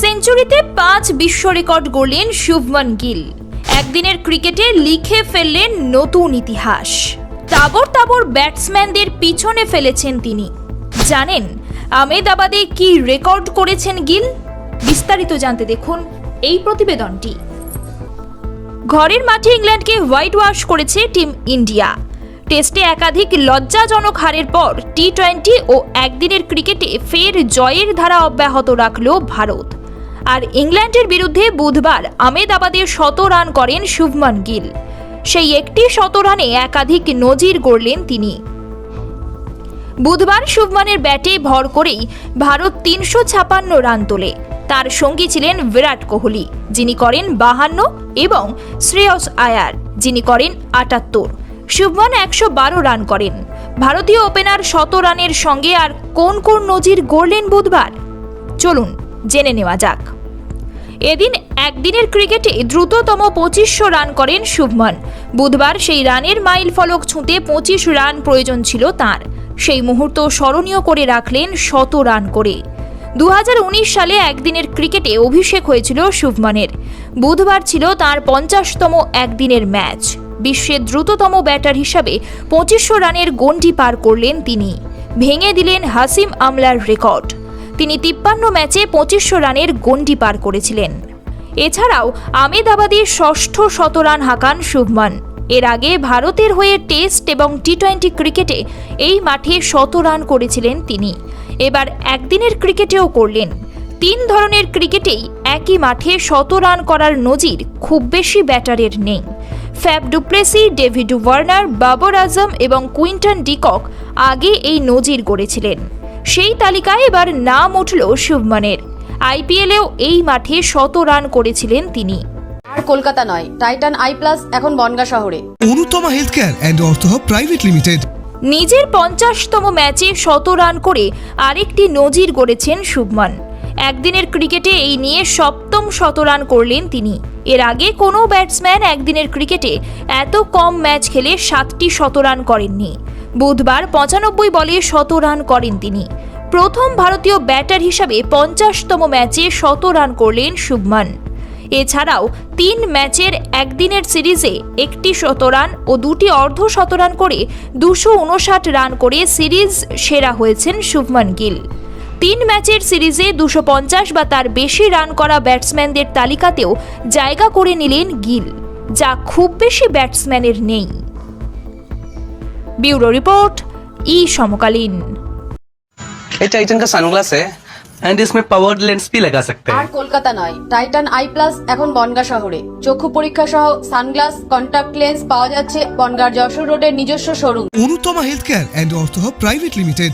সেঞ্চুরিতে পাঁচ বিশ্ব রেকর্ড গড়লেন শুভমন গিল। একদিনের ক্রিকেটে লিখে ফেললেন নতুন ইতিহাস। তাবর তাবর ব্যাটসম্যানদের পিছনে ফেলেছেন তিনি। জানেন, আমেদাবাদে কি রেকর্ড করেছেন গিল? বিস্তারিত জানতে দেখুন এই প্রতিবেদনটি। ঘরের মাঠে ইংল্যান্ডকে হোয়াইট ওয়াশ করেছে টিম ইন্ডিয়া। টেস্টে একাধিক লজ্জাজনক হারের পর টি টোয়েন্টি ও একদিনের ক্রিকেটে ফের জয়ের ধারা অব্যাহত রাখল ভারত। আর ইংল্যান্ডের বিরুদ্ধে বুধবার আমেদাবাদে শত রান করেন শুভমান গিল। সেই একটি শত রানে একাধিক নজির গড়লেন তিনি। বুধবার শুভমানের ব্যাটে ভর করেই ভারত তিনশো ছাপান্ন রান তোলে। তার সঙ্গী ছিলেন বিরাট কোহলি, যিনি করেন বাহান্ন এবং শ্রেয়স আয়ার, যিনি করেন আটাত্তর। শুভমান একশো বারো রান করেন। ভারতীয় ওপেনার শত রানের সঙ্গে আর কোন কোন নজির গড়লেন বুধবার? চলুন জেনে নেওয়া যাক। এদিন একদিনের ক্রিকেটে দ্রুততম পঁচিশশো রান করেন শুভমান। বুধবার সেই রানের মাইল ফলক ছুঁতে পঁচিশ রান প্রয়োজন ছিল তার। সেই মুহূর্ত স্মরণীয় করে রাখলেন শত রান করে। দু হাজার উনিশ সালে একদিনের ক্রিকেটে অভিষেক হয়েছিল শুভমানের। বুধবার ছিল তার পঞ্চাশতম একদিনের ম্যাচ। বিশ্বের দ্রুততম ব্যাটার হিসাবে পঁচিশশো রানের গণ্ডি পার করলেন তিনি। ভেঙে দিলেন হাসিম আমলার রেকর্ড। তিনি তিপ্পান্ন ম্যাচে পঁচিশশো রানের গণ্ডি পার করেছিলেন। এছাড়াও আমেদাবাদে ষষ্ঠ শতরান হাঁকান শুভমান। এর আগে ভারতের হয়ে টেস্ট এবং টি টোয়েন্টি ক্রিকেটে এই মাঠে শত রান করেছিলেন তিনি। এবার একদিনের ক্রিকেটেও করলেন। তিন ধরনের ক্রিকেটেই একই মাঠে শত রান করার নজির খুব বেশি ব্যাটারের নেই। Faf du Plessis David Warner, Babar Azam এবং কুইন্টন ডিকক আগে এই নজির গড়েছিলেন। সেই তালিকায় এবার নাম উঠল শুভমানের। আইপিএলেও এই মাঠে শত রান করেছিলেন তিনি। আর কলকাতা নয় টাইটান আই প্লাস এখন বনগা শহরে। Anutama health care and ortho private limited. নিজের পঞ্চাশতম ম্যাচে শত রান করে আরেকটি নজির গড়েছেন শুভমান। একদিনের ক্রিকেটে এই নিয়ে সপ্তম শত রান করলেন তিনি। এর আগে কোনো ব্যাটসম্যান একদিনের ক্রিকেটে এত কম ম্যাচ খেলে সাতটি শত রান করেননি। বুধবার পঁচানব্বই বলে শত রান করেন তিনি। প্রথম ভারতীয় ব্যাটার হিসাবে পঞ্চাশতম ম্যাচে শত রান করলেন শুভমান। এছাড়াও তিন ম্যাচের একদিনের সিরিজে একটি শতরান ও দুটি অর্ধ শতরান করে দুশো উনষাট রান করে সিরিজ সেরা হয়েছেন শুভমান গিল। তিন ম্যাচের সিরিজে দুশো পঞ্চাশ বা তার বেশি রান করা ব্যাটসম্যানদের তালিকাতেও জায়গা করে নিলেন গিল, যা খুব বেশি ব্যাটসম্যানের নেই। ব্যুরো রিপোর্ট ই সমকালীন ये टाइटन का सनग्लास है एंड इसमें पावर्ड लेंस भी लगा सकते আর हैं কলকাতা নয় টাইটান আই প্লাস এখন বনগা শহরে চক্ষু পরীক্ষা সহ সানগ্লাস কন্টাক্ট লেন্স পাওয়া যাচ্ছে বনগার যশোর রোডের নিজস্ব showroom Anutama health care and Artha private limited